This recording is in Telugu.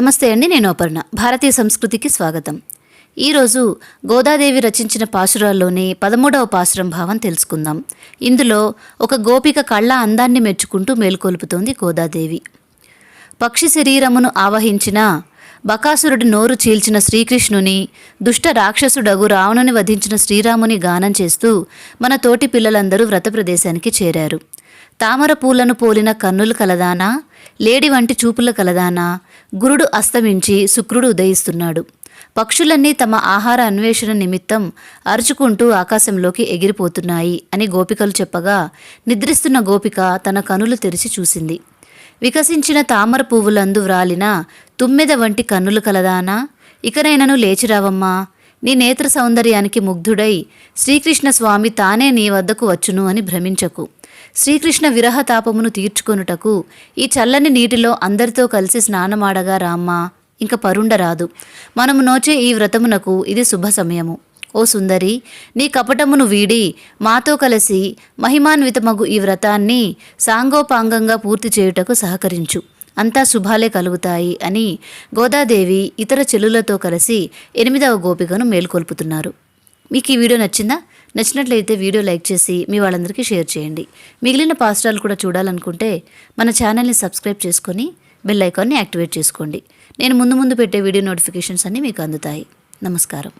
నమస్తే అండి నేను అపర్ణ. భారతీయ సంస్కృతికి స్వాగతం. ఈరోజు గోదాదేవి రచించిన పాసురాల్లోని పదమూడవ పాసురం భావం తెలుసుకుందాం. ఇందులో ఒక గోపిక కళ్ళ అందాన్ని మెచ్చుకుంటూ మేల్కొల్పుతోంది గోదాదేవి. పక్షి శరీరమును ఆవహించిన బకాసురుడి నోరు చీల్చిన శ్రీకృష్ణుని దుష్ట రాక్షసుడగు రావణుని వధించిన శ్రీరాముని గానం చేస్తూ మన తోటి పిల్లలందరూ వ్రత ప్రదేశానికి చేరారు. తామర పూలను పోలిన కన్నులు కలదానా? లేడి వంటి చూపుల కలదానా? గురుడు అస్తమించి శుక్రుడు ఉదయిస్తున్నాడు. పక్షులన్నీ తమ ఆహార అన్వేషణ నిమిత్తం అరుచుకుంటూ ఆకాశంలోకి ఎగిరిపోతున్నాయి అని గోపికలు చెప్పగా నిద్రిస్తున్న గోపిక తన కనులు తెరిచి చూసింది. వికసించిన తామర పువ్వులందు వ్రాలిన తుమ్మెద వంటి కన్నులు కలదానా? ఇకనైనను లేచిరావమ్మా నీ నేత్ర సౌందర్యానికి ముగ్ధుడై శ్రీకృష్ణ స్వామి తానే నీ వద్దకు వచ్చును అని భ్రమించకు. శ్రీకృష్ణ విరహ తాపమును తీర్చుకొనుటకు ఈ చల్లని నీటిలో అందరితో కలిసి స్నానమాడగా రామ్మా ఇంక పరుండరాదు మనము నోచే ఈ వ్రతమునకు ఇది శుభ సమయము. ఓ సుందరి నీ కపటమును వీడి మాతో కలిసి మహిమాన్వితమగు ఈ వ్రతాన్ని సాంగోపాంగంగా పూర్తి చేయుటకు సహకరించు. అంతా శుభాలే కలుగుతాయి అని గోదాదేవి ఇతర చెల్లులతో కలిసి ఎనిమిదవ గోపికను మేల్కొల్పుతున్నారు. మీకు ఈ వీడియో నచ్చిందా? నచ్చినట్లయితే వీడియో లైక్ చేసి మీ వాళ్ళందరికీ షేర్ చేయండి. మిగిలిన పాస్టాలు కూడా చూడాలనుకుంటే మన ఛానల్ని సబ్స్క్రైబ్ చేసుకొని బెల్ ఐకాన్ని యాక్టివేట్ చేసుకోండి. నేను ముందు ముందు పెట్టే వీడియో నోటిఫికేషన్స్ అన్నీ మీకు అందుతాయి. నమస్కారం.